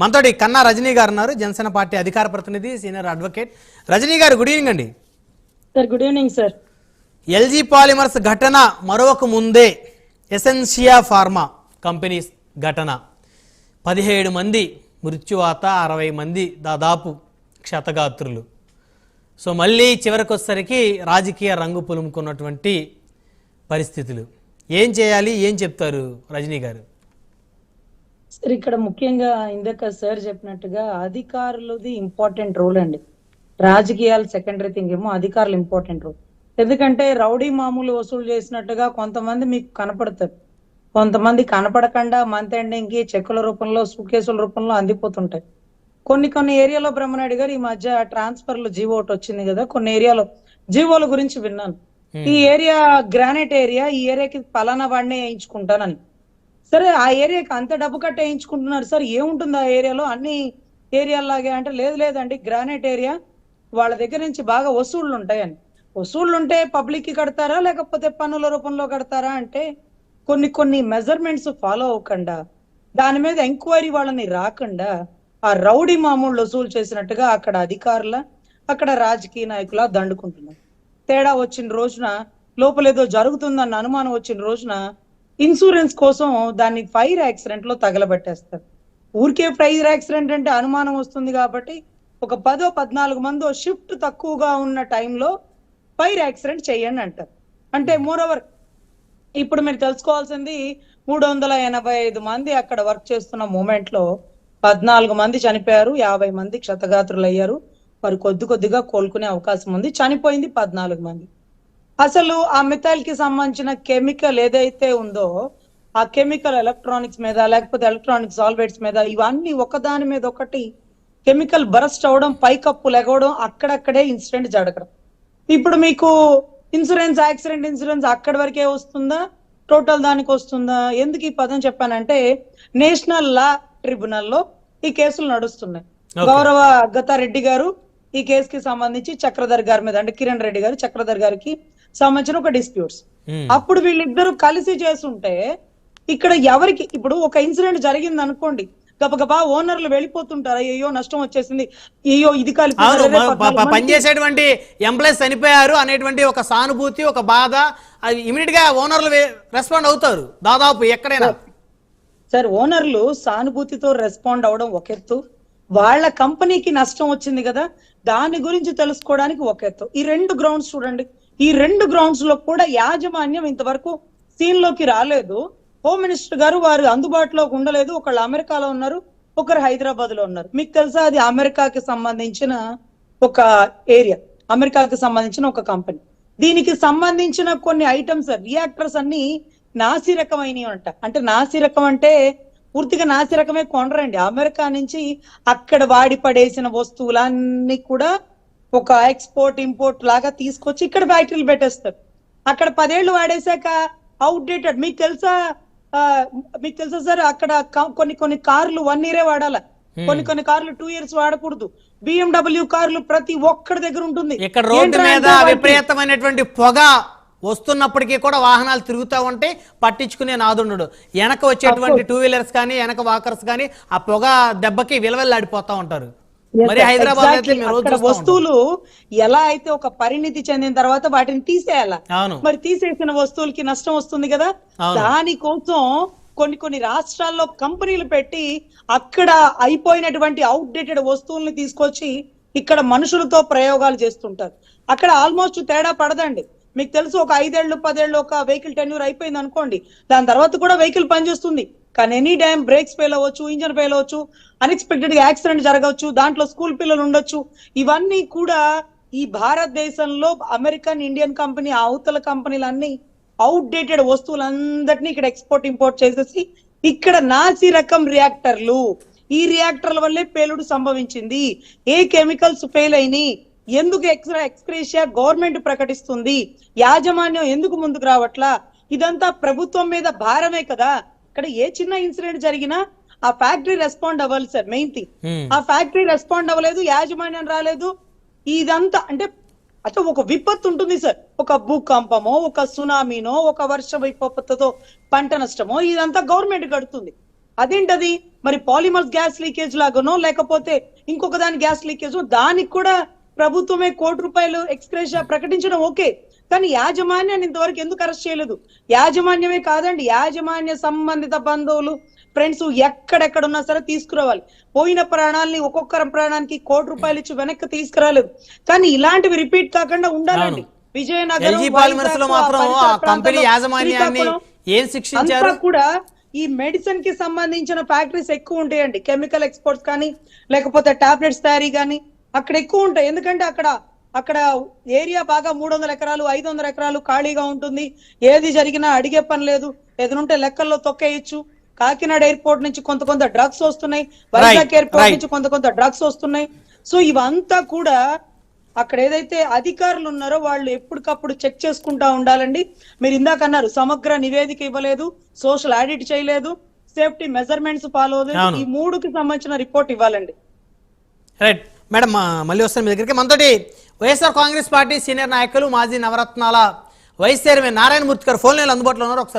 మనతోటి కన్నా రజనీ గారు ఉన్నారు. జనసేన పార్టీ అధికార ప్రతినిధి సీనియర్ అడ్వకేట్. రజనీ గారు గుడ్ ఈవినింగ్ అండి. Sir good evening sir LG polymers ఘటన మరొక ముందే ఎసెన్షియా ఫార్మా కంపెనీస్ ఘటన. పదిహేడు మంది మృత్యువాత అరవై మంది దాదాపు క్షతగాత్రులు. సో మళ్ళీ చివరికి వచ్చేసరికి రాజకీయ రంగు పులుముకున్నటువంటి పరిస్థితులు. ఏం చేయాలి? ఏం చెప్తారు రజనీ గారు? సార్ ఇక్కడ ముఖ్యంగా ఇందాక సార్ చెప్పినట్టుగా అధికారులది ఇంపార్టెంట్ రోల్ అండి. రాజకీయాలు సెకండరీ థింగ్ ఏమో అధికారులు ఇంపార్టెంట్ రోల్. ఎందుకంటే రౌడీ మామూలు వసూలు చేసినట్టుగా కొంతమంది మీకు కనపడతారు. కొంతమంది కనపడకుండా మంత్ ఎండింగ్కి చెక్కుల రూపంలో సూకేసుల రూపంలో అందిపోతుంటాయి. కొన్ని కొన్ని ఏరియాలో బ్రహ్మనాయుడు గారు ఈ మధ్య ట్రాన్స్ఫర్లో జీవో ఒకటి వచ్చింది కదా కొన్ని ఏరియాలో జీవోల గురించి విన్నాను. ఈ ఏరియా గ్రానైట్ ఏరియా ఈ ఏరియాకి పలానా వాడినే వేయించుకుంటానని. సరే ఆ ఏరియాకి అంత డబ్బు కట్టేయించుకుంటున్నారు. సార్ ఏముంటుంది ఆ ఏరియాలో? అన్ని ఏరియాలాగే అంటే లేదు లేదండి. Granite area. వాళ్ళ దగ్గర నుంచి బాగా వసూళ్ళు ఉంటాయని. వసూళ్ళు ఉంటే పబ్లిక్కి కడతారా లేకపోతే పన్నుల రూపంలో కడతారా అంటే కొన్ని కొన్ని మెజర్మెంట్స్ ఫాలో అవ్వకుండా దాని మీద ఎంక్వైరీ వాళ్ళని రాకుండా ఆ రౌడీ మామూలు వసూలు చేసినట్టుగా అక్కడ అధికారుల అక్కడ రాజకీయ నాయకుల దండుకుంటున్నారు. తేడా వచ్చిన రోజున లోపలేదో జరుగుతుందన్న అనుమానం వచ్చిన రోజున ఇన్సూరెన్స్ కోసం దాన్ని ఫైర్ యాక్సిడెంట్లో తగలబెట్టేస్తారు. ఊరికే ఫైర్ యాక్సిడెంట్ అంటే అనుమానం వస్తుంది కాబట్టి ఒక పదో పద్నాలుగు మందో షిఫ్ట్ తక్కువగా ఉన్న టైంలో ఫైర్ యాక్సిడెంట్ చేయండి అంటారు. అంటే మోరోవర్ ఇప్పుడు మీరు తెలుసుకోవాల్సింది మూడు వందల ఎనభై ఐదు మంది అక్కడ వర్క్ చేస్తున్న మూమెంట్లో పద్నాలుగు మంది చనిపోయారు యాభై మంది క్షతగాత్రులు అయ్యారు వారు కొద్ది కొద్దిగా కోలుకునే అవకాశం ఉంది. చనిపోయింది పద్నాలుగు మంది. అసలు ఆ మిథైల్కి సంబంధించిన కెమికల్ ఏదైతే ఉందో ఆ కెమికల్ ఎలక్ట్రానిక్స్ మీద లేకపోతే ఎలక్ట్రానిక్ సాల్వేట్స్ మీద ఇవన్నీ ఒకదాని మీద ఒకటి కెమికల్ బరస్ట్ అవడం పైకప్పు లెగవడం అక్కడక్కడే ఇన్సిడెంట్ జరగడం. ఇప్పుడు మీకు ఇన్సూరెన్స్ యాక్సిడెంట్ ఇన్సూరెన్స్ అక్కడి వరకే వస్తుందా? టోటల్ దానికి వస్తుందా? ఎందుకు ఈ పదం చెప్పానంటే నేషనల్ లా ట్రిబ్యునల్లో ఈ కేసులు నడుస్తున్నాయి. గౌరవ గతారెడ్డి గారు ఈ కేసుకి సంబంధించి చక్రధర్ గారి మీద అంటే కిరణ్ రెడ్డి గారు చక్రధర్ గారికి సంబంధించిన ఒక డిస్ప్యూట్స్ మ్మ్. అప్పుడు వీళ్ళిద్దరూ కలిసి చేస్తుంటే ఇక్కడ ఎవరికి ఇప్పుడు ఒక ఇన్సిడెంట్ జరిగింది అనుకోండి గబగబా ఓనర్లు వెళ్ళిపోతుంటారు అయ్యో నష్టం వచ్చేసింది అయ్యో ఇది కలిపి పనిచేసేటువంటి ఎంప్లాయీస్ చనిపోయారు అనేటువంటి ఒక సానుభూతి ఒక బాధ అది ఇమీడియట్గా ఓనర్లు రెస్పాండ్ అవుతారు దాదాపు ఎక్కడైనా. సార్ ఓనర్లు సానుభూతితో రెస్పాండ్ అవడం ఒక ఎత్తు వాళ్ళ కంపెనీకి నష్టం వచ్చింది కదా దాని గురించి తెలుసుకోవడానికి ఒక ఎత్తు. ఈ రెండు గ్రౌండ్స్ చూడండి. ఈ రెండు గ్రౌండ్స్లో కూడా యాజమాన్యం ఇంతవరకు సీన్లోకి రాలేదు. హోమ్ మినిస్టర్ గారు వారు అందుబాటులో ఉండలేదు. ఒకళ్ళు అమెరికాలో ఉన్నారు ఒకరు హైదరాబాద్లో ఉన్నారు. మీకు తెలుసా అది అమెరికాకి సంబంధించిన ఒక ఏరియా అమెరికాకి సంబంధించిన ఒక కంపెనీ దీనికి సంబంధించిన కొన్ని ఐటమ్స్ రియాక్టర్స్ అన్ని నాసి రకమైనవి అంట. అంటే నాసి రకం అంటే పూర్తిగా నాసి రకమే కొనరండి అమెరికా నుంచి అక్కడ వాడి పడేసిన వస్తువులన్నీ కూడా ఒక ఎక్స్పోర్ట్ ఇంపోర్ట్ లాగా తీసుకొచ్చి ఇక్కడ ఫ్యాక్టరీలు పెట్టేస్తారు. అక్కడ పదేళ్ళు వాడేశాక అవుట్డేటెడ్ మీకు తెలుసా? మీకు తెలుసా సార్? అక్కడ కొన్ని కొన్ని కార్లు వన్ ఇయరే వాడాల. కొన్ని కొన్ని కార్లు టూ ఇయర్స్ వాడకూడదు. బిఎండబ్ల్యూ కార్లు ప్రతి ఒక్కడి దగ్గర ఉంటుంది. ఇక్కడ రోడ్డు మీద విపరీతమైనటువంటి పొగ వస్తున్నప్పటికీ కూడా వాహనాలు తిరుగుతూ ఉంటే పట్టించుకునే నాదుండడు. వెనక వచ్చేటువంటి టూ వీలర్స్ కానీ వెనక వాకర్స్ కానీ ఆ పొగ దెబ్బకి విలవెల్లాడిపోతా ఉంటారు. మరి. హైదరాబాద్. వస్తువులు ఎలా అయితే ఒక పరిణితి చెందిన తర్వాత వాటిని తీసేయాల. మరి తీసేసిన వస్తువులకి నష్టం వస్తుంది కదా. దానికోసం కొన్ని కొన్ని రాష్ట్రాల్లో కంపెనీలు పెట్టి అక్కడ అయిపోయినటువంటి అవుట్డేటెడ్ వస్తువుల్ని తీసుకొచ్చి ఇక్కడ మనుషులతో ప్రయోగాలు చేస్తుంటారు. అక్కడ ఆల్మోస్ట్ తేడా పడదండి. మీకు తెలుసు ఒక ఐదేళ్ళు పదేళ్ళు ఒక వెహికల్ టెన్యూర్ అయిపోయింది అనుకోండి దాని తర్వాత కూడా వెహికల్ పనిచేస్తుంది. కానీ ఎనీ టైం బ్రేక్స్ ఫెయిల్ అవ్వచ్చు ఇంజన్ ఫెయిల్ అవ్వచ్చు అన్ఎక్స్పెక్టెడ్గా యాక్సిడెంట్ జరగవచ్చు దాంట్లో స్కూల్ పిల్లలు ఉండొచ్చు. ఇవన్నీ కూడా ఈ భారతదేశంలో అమెరికన్ ఇండియన్ కంపెనీ అవతల కంపెనీలన్నీ అవుట్డేటెడ్ వస్తువులందరినీ ఇక్కడ ఎక్స్పోర్ట్ ఇంపోర్ట్ చేసేసి ఇక్కడ నాసి రకం రియాక్టర్లు ఈ రియాక్టర్ల వల్లే పేలుడు సంభవించింది. ఏ కెమికల్స్ ఫెయిల్ అయినాయి? ఎందుకు ఎక్స్ట్రా ఎక్స్క్రేషియా గవర్నమెంట్ ప్రకటిస్తుంది? యాజమాన్యం ఎందుకు ముందుకు రావట్లా? ఇదంతా ప్రభుత్వం మీద భారమే కదా. ఇక్కడ ఏ చిన్న ఇన్సిడెంట్ జరిగినా ఆ ఫ్యాక్టరీ రెస్పాండ్ అవ్వాలి సార్ మెయిన్ థింగ్. ఆ ఫ్యాక్టరీ రెస్పాండ్ అవ్వలేదు యాజమాన్యం రాలేదు. ఇదంతా అంటే అసలు ఒక విపత్తు ఉంటుంది సార్. ఒక భూకంపమో ఒక సునామీనో ఒక వర్ష విపత్తుతో పంట నష్టమో ఇదంతా గవర్నమెంట్ కడుతుంది. అదేంటది? మరి పాలిమర్స్ గ్యాస్ లీకేజ్ లాగానో లేకపోతే ఇంకొక దాని గ్యాస్ లీకేజ్ దానికి కూడా ప్రభుత్వమే కోటి రూపాయలు ఎక్స్ప్రెస్ ప్రకటించడం ఓకే. కానీ యాజమాన్యాన్ని ఇంతవరకు ఎందుకు అరెస్ట్ చేయలేదు? యాజమాన్యమే కాదండి యాజమాన్య సంబంధిత బంధువులు ఫ్రెండ్స్ ఎక్కడెక్కడ ఉన్నా సరే తీసుకురావాలి. పోయిన ప్రాణాలని ఒక్కొక్కరి ప్రాణానికి కోటి రూపాయలు ఇచ్చి వెనక్కి తీసుకురాలేదు. కానీ ఇలాంటివి రిపీట్ కాకుండా ఉండాలండి. విజయనగరం ఏం శిక్షించారు? కూడా ఈ మెడిసిన్కి సంబంధించిన ఫ్యాక్టరీస్ ఎక్కువ ఉంటాయండి. కెమికల్ ఎక్స్పోర్ట్స్ కానీ లేకపోతే టాబ్లెట్స్ తయారీ కానీ అక్కడ ఎక్కువ ఉంటాయి. ఎందుకంటే అక్కడ అక్కడ ఏరియా బాగా మూడు వందల ఎకరాలు ఐదు వందల ఎకరాలు ఖాళీగా ఉంటుంది. ఏది జరిగినా అడిగే పని లేదు. ఏదైనా లెక్కల్లో తొక్కేయచ్చు. కాకినాడ ఎయిర్పోర్ట్ నుంచి కొంత కొంత డ్రగ్స్ వస్తున్నాయి. వైజాగ్ ఎయిర్పోర్ట్. నుంచి కొంత కొంత డ్రగ్స్ వస్తున్నాయి. సో ఇవంతా కూడా అక్కడ ఏదైతే అధికారులు ఉన్నారో వాళ్ళు ఎప్పటికప్పుడు చెక్ చేసుకుంటా ఉండాలండి. మీరు ఇందాక అన్నారు సమగ్ర నివేదిక ఇవ్వలేదు సోషల్ ఆడిట్ చేయలేదు సేఫ్టీ మెజర్మెంట్స్ ఫాలో ఈ మూడుకి సంబంధించిన రిపోర్ట్ ఇవ్వాలండి. రైట్ మేడం మళ్ళీ వస్తాను మీ దగ్గరికి. మనతోటి వైఎస్ఆర్ కాంగ్రెస్ పార్టీ సీనియర్ నాయకులు మాజీ నవరత్నాల వైస్ చైర్మన్ నారాయణమూర్తి గారు ఫోన్ లైన్లు అందుబాటులో ఉన్నారు. ఒకసారి